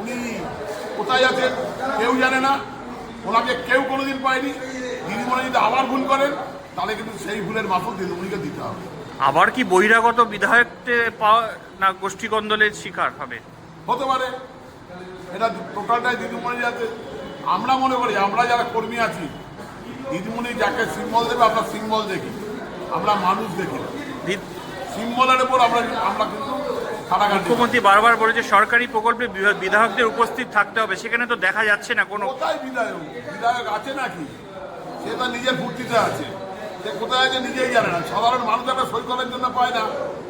উনি কোথায় আছেন কেউ জানে না। ওনাকে কেউ কোনোদিন পায়নি। দিদিমণি যদি আবার ভুল করেন তাহলে কিন্তু সেই ভুলের মাসুল দিদিমণিকে দিতে হবে। আবার কি বহিরাগত বিধায়ককে পাওয়া না গোষ্ঠী কন্দলের শিকার হবে? হতে পারে। এটা টোটালটাই দিদিমণি যাতে আমরা মনে করি আমরা যারা কর্মী আছি দিদিমণি যাকে সিম্বল দেবে আমরা সিম্বল দেখি। আমরা মানুষ দেখি সিম্বলের উপর আমরা আমরা কিন্তু মুখ্যমন্ত্রী বারবার বলেছে সরকারি প্রকল্পে বিধায়কদের উপস্থিত থাকতে হবে। সেখানে তো দেখা যাচ্ছে না কোনো কোথায় বিধায়ক? বিধায়ক আছে নাকি? সে তো নিজের ফুর্তিতে আছে। সে কোথায় আছে নিজেই জানে না। সাধারণ মানুষ একটা সই করার জন্য পায় না।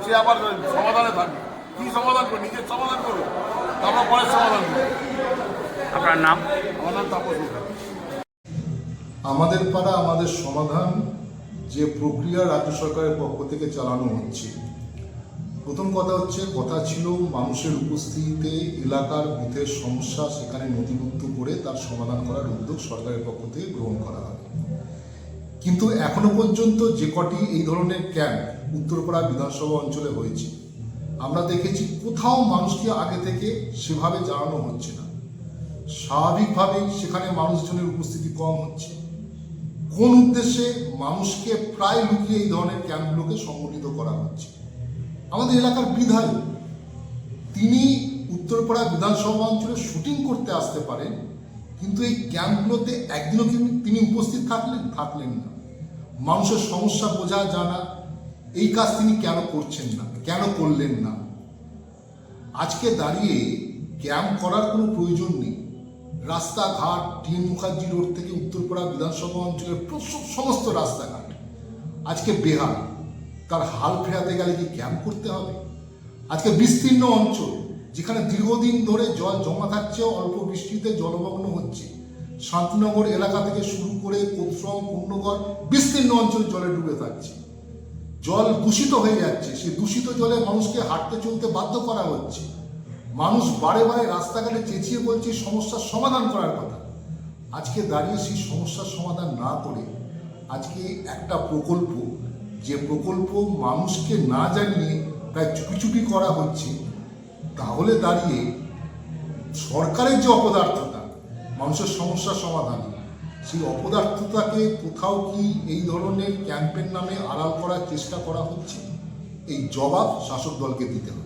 সে আবার সমাধানে থাকবে। কি সমাধান করবে? নিজের সমাধান করবে তারপর পরের সমাধান করবে আপনার নাম? আমার নাম তাপস আমাদের পাড়া আমাদের সমাধান যে প্রক্রিয়া রাজ্য সরকারের পক্ষ থেকে চালানো হচ্ছে প্রথম কথা হচ্ছে, কথা ছিল মানুষের উপস্থিতিতে এলাকার বুথের সমস্যা সেখানে নথিভুক্ত করে তার সমাধান করার উদ্যোগ সরকারের পক্ষ থেকে গ্রহণ করা হবে কিন্তু এখনও পর্যন্ত যে কটি এই ধরনের ক্যাম্প উত্তরপাড়া বিধানসভা অঞ্চলে হয়েছে, আমরা দেখেছি কোথাও মানুষকে আগে থেকে সেভাবে জানানো হচ্ছে না। স্বাভাবিকভাবেই সেখানে মানুষজনের উপস্থিতি কম হচ্ছে। কোন উদ্দেশ্যে মানুষকে প্রায় লুকিয়ে এই ধরনের ক্যাম্পগুলোকে সংগঠিত করা হচ্ছে? আমাদের এলাকার বিধায়ক, তিনি উত্তরপাড়া বিধানসভা অঞ্চলে শুটিং করতে আসতে পারেন, কিন্তু এই ক্যাম্পগুলোতে একদিনও তিনি- তিনি উপস্থিত থাকলেন থাকলেন না। মানুষের সমস্যা বোঝা জানা এই কাজ তিনি কেন করছেন না, কেন করলেন না? আজকে দাঁড়িয়ে ক্যাম্প করার কোনো প্রয়োজন নেই। রাস্তাঘাট টিএন মুখার্জি রোড থেকে উত্তরপাড়া বিধানসভা অঞ্চলের সমস্ত রাস্তাঘাট। আজকে বেহাল। তার হাল ফেরাতে গেলে কি ক্যাম্প করতে হবে? আজকে বিস্তীর্ণ অঞ্চল, যেখানে দীর্ঘদিন ধরে জল জমা থাকছে অল্প বৃষ্টিতে জলমগ্ন হচ্ছে। শান্তিনগর এলাকা থেকে শুরু করে কোত্রম পূর্ণগড় বিস্তীর্ণ অঞ্চল জলে ডুবে থাকছে। জল দূষিত হয়ে যাচ্ছে। সেই দূষিত জলে মানুষকে হাঁটতে চলতে বাধ্য করা হচ্ছে। মানুষ বারে বারে রাস্তাঘাটে চেঁচিয়ে বলছে, সমস্যার সমাধান করার কথা। আজকে দাঁড়িয়ে সেই সমস্যার সমাধান না করে আজকে একটা প্রকল্প যে প্রকল্প মানুষকে না জানিয়ে প্রায় চুপিচুপি চুপি করা হচ্ছে, তাহলে দাঁড়িয়ে সরকারের যে অপদার্থতা, মানুষের সমস্যার সমাধানে, সেই অপদার্থতাকে কোথাও কি এই ধরনের ক্যাম্পের নামে আড়াল করার চেষ্টা করা হচ্ছে? এই জবাব শাসক দলকে দিতে হবে।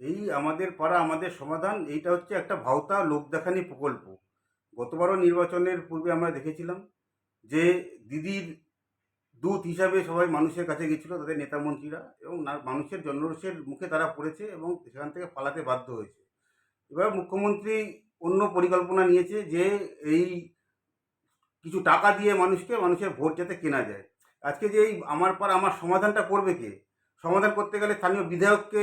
এই আমাদের পাড়া, আমাদের সমাধান, এইটা হচ্ছে একটা ভাওতা লোক দেখানি প্রকল্প। গতবারও নির্বাচনের পূর্বে আমরা দেখেছিলাম যে দিদির দূত হিসাবে সবাই মানুষের কাছে গেছিল, তাদের নেতা মন্ত্রীরা, এবং মানুষের জনরোষের মুখে তারা পড়েছে এবং সেখান থেকে পালাতে বাধ্য হয়েছে। এবার মুখ্যমন্ত্রী অন্য পরিকল্পনা নিয়েছে যে এই কিছু টাকা দিয়ে মানুষকে, মানুষের ভোট যাতে কেনা যায়। আজকে যে এই আমার পাড়া, আমার সমাধানটা করবে কে? সমাধান করতে গেলে স্থানীয় বিধায়ককে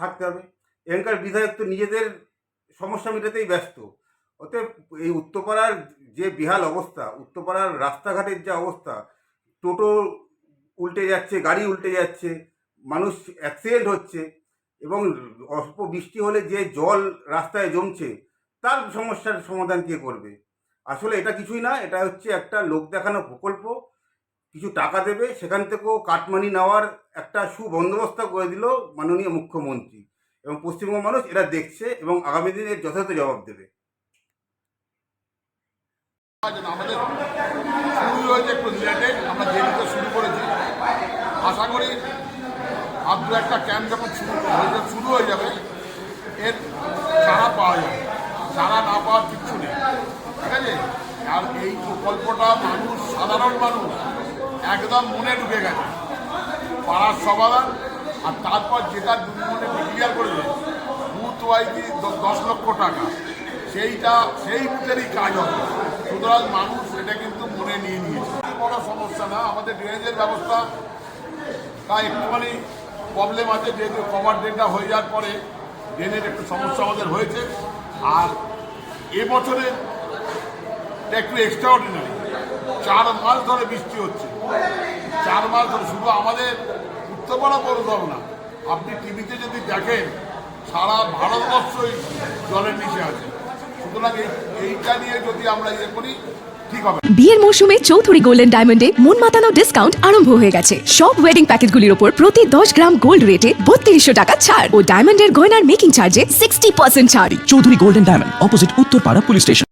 থাকতে হবে। এখানকার বিধায়ক তো নিজেদের সমস্যা মেটাতেই ব্যস্ত। অতএব এই উত্তরপাড়ার যে বিহাল অবস্থা, উত্তরপাড়ার রাস্তাঘাটের যে অবস্থা, টোটো উল্টে যাচ্ছে, গাড়ি উল্টে যাচ্ছে, মানুষ অ্যাক্সিডেন্ট হচ্ছে এবং অল্প বৃষ্টি হলে যে জল রাস্তায় জমছে, তার সমস্যার সমাধান কে করবে? আসলে এটা কিছুই না, এটা হচ্ছে একটা লোক দেখানো প্রকল্প। কিছু টাকা দেবে, সেখান থেকেও কাটমানি নেওয়ার একটা সুবন্দোবস্ত করে দিল মাননীয় মুখ্যমন্ত্রী। এবং পশ্চিমবঙ্গ মানুষ এটা দেখছে এবং আগামী দিনে এর যথাযথ জবাব দেবে। শুরু হয়েছে একটু আমরা দেরিতে শুরু করেছি, আশা করি আর দু একটা ক্যাম্প যখন শুরু শুরু হয়ে যাবে, এর চারা পাওয়া যাবে। চারা না পাওয়ার কিচ্ছু নেই। ঠিক আছে? আর এই প্রকল্পটা মানুষ, সাধারণ মানুষ একদম মনে ঢুকে গেছে। পাড়ার সমাধান আর তারপর যেটা দুর্মনে ক্লিয়ার করেছে বুথ ওয়াইজি দশ লক্ষ টাকা। সেইটা, সেই বুথেরই কাজ হবে। সুতরাং মানুষ এটা কিন্তু মনে নিয়ে নিয়েছে। বড় সমস্যা না? আমাদের ড্রেনেজের ব্যবস্থা তা একটুখানি প্রবলেম আছে, যেহেতু কভার ড্রেনটা হয়ে যাওয়ার পরে ড্রেনের একটু সমস্যা আমাদের হয়েছে। আর এবছরে একটু এক্সট্রা অর্ডিনারি চার মাস ধরে বৃষ্টি হচ্ছে। চার মাস ধরে শুধু আমাদের উত্তরপাড়া পৌরসভা না। আপনি টিভিতে যদি দেখেন সারা ভারতবর্ষই জলের নিচে আছে। সুতরাং এইটা নিয়ে যদি আমরা ইয়ে করি ঠিক হবে। না। বিয়ের মৌসুমে চৌধুরী গোল্ডেন ডায়মন্ডে মন মাতানো ডিসকাউন্ট আরম্ভ হয়ে গেছে। সব ওয়েডিং প্যাকেজগুলির উপর প্রতি দশ গ্রাম গোল্ড রেটে বত্রিশশো টাকা ছাড়। ও ডায়মন্ডের গয়নার মেকিং চার্জে সিক্সটি পার্সেন্ট ছাড়। Chowdhury golden diamond opposite Uttarpara police station